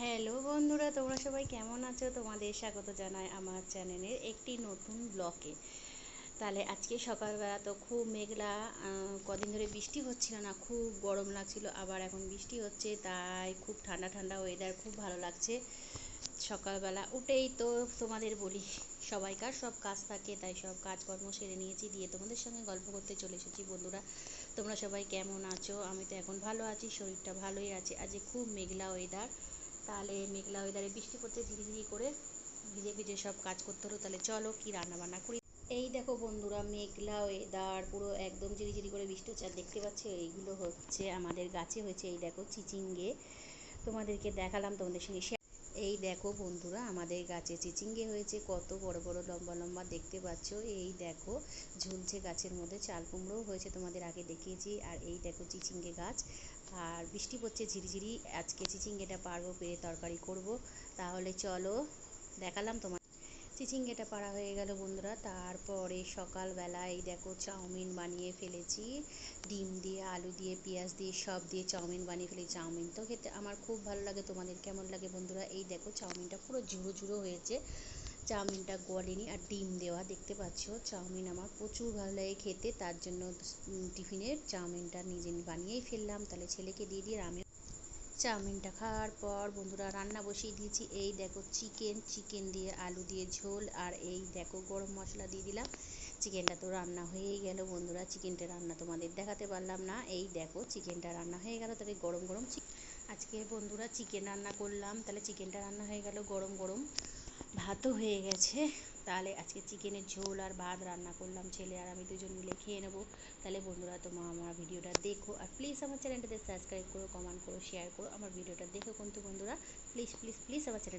Hello বন্ধুরা, তোমরা সবাই কেমন আছো? তোমাদের স্বাগত জানাই আমার চ্যানেলের একটি নতুন ব্লকে তাহলে আজকে সকালবেলা তো খুব মেঘলা কদিন ধরে বৃষ্টি হচ্ছিল না, খুব গরম লাগছিল, আবার এখন বৃষ্টি হচ্ছে, তাই খুব ঠান্ডা ঠান্ডা ওয়েদার খুব ভালো লাগছে। সকালবেলা উঠেই তো তোমাদের বলি, সবাইকার সব কাজ থাকে, তাই সব কাজকর্ম সেরে নিয়েছি, দিয়ে তোমাদের সঙ্গে গল্প করতে চলে এসেছি বন্ধুরা। তোমরা সবাই কেমন আছো? আমি তো এখন ভালো আছি, শরীরটা ভালোই আছে, আজকে খুব মেঘলা ওয়েদার তাহলে মেঘলা ওয়েদারে বৃষ্টি পড়তে ঝিরিঝিরি করে ভিজে ভিজে সব কাজ করতে হলো। তাহলে চলো কি রান্না বান্না করি? এই দেখো বন্ধুরা, মেঘলা ওয়েদার পুরো একদম ঝিরিঝিরি করে বৃষ্টি হচ্ছে। আর দেখতে পাচ্ছি, এইগুলো হচ্ছে আমাদের গাছে হয়েছে, এই দেখো চিচিঙ্গে। তোমাদেরকে দেখালাম, তোমাদের সঙ্গে এই দেখো বন্ধুরা, আমাদের গাছে চিচিঙ্গে হয়েছে, কত বড় বড় লম্বা লম্বা দেখতে পাচ্ছ। এই দেখো, ঝুলছে গাছের মধ্যে, চাল কুমড়োও হয়েছে তোমাদের আগে দেখিয়েছি, আর এই দেখো চিচিঙ্গে গাছ। আর বৃষ্টি পড়ছে ঝিরিঝিরি, আজকে চিচিঙ্গেটা পারব পেরে তরকারি করব। তাহলে চলো, দেখালাম তোমার চিচিঙ্গেটা পাড়া হয়ে গেল বন্ধুরা। তারপরে সকালবেলা এই দেখো চাউমিন বানিয়ে ফেলেছি। ডিম দিয়ে, আলু দিয়ে, পেঁয়াজ দিয়ে, সব দিয়ে চাউমিন বানিয়ে ফেলেছি। চাউমিন তো খেতে আমার খুব ভালো লাগে। তোমাদের কেমন লাগে বন্ধুরা? এই দেখো চাউমিনটা পুরো ঝুড়ো ঝুড়ো হয়েছে। চাউমিনটা গলেনি আর ডিম দেওয়া দেখতে পাচ্ছ। চাউমিন আমার প্রচুর ভালো লাগে খেতে। তার জন্য টিফিনের চাউমিনটা নিজে বানিয়েই ফেললাম। তাহলে ছেলেকে দিয়ে দিয়ে আমি চাউমিনটা খাওয়ার পর বন্ধুরা রান্না বসিয়ে দিয়েছি। এই দেখো চিকেন চিকেন দিয়ে আলু দিয়ে ঝোল আর এই দেখো গরম মশলা দিয়ে দিলাম। চিকেনটা তো রান্না হয়েই গেল বন্ধুরা, চিকেনটা রান্না তোমাদের দেখাতে পারলাম না। এই দেখো চিকেনটা রান্না হয়ে গেল তবে গরম গরম আজকে বন্ধুরা চিকেন রান্না করলাম, তাহলে চিকেনটা রান্না হয়ে গেল গরম গরম। ভাতও হয়ে গেছে। তাহলে আজকে চিকেনের ঝোল আর ভাত রান্না করলাম ছেলে আর আমি দুজন মিলে খেয়ে নেব। তাহলে বন্ধুরা, তোমার আমার ভিডিওটা দেখো আর প্লিজ আমার চ্যানেলটাতে সাবস্ক্রাইব করো কমেন্ট করো শেয়ার করো। আমার ভিডিওটা দেখো কিন্তু বন্ধুরা প্লিজ প্লিজ প্লিজ আমার চ্যানেল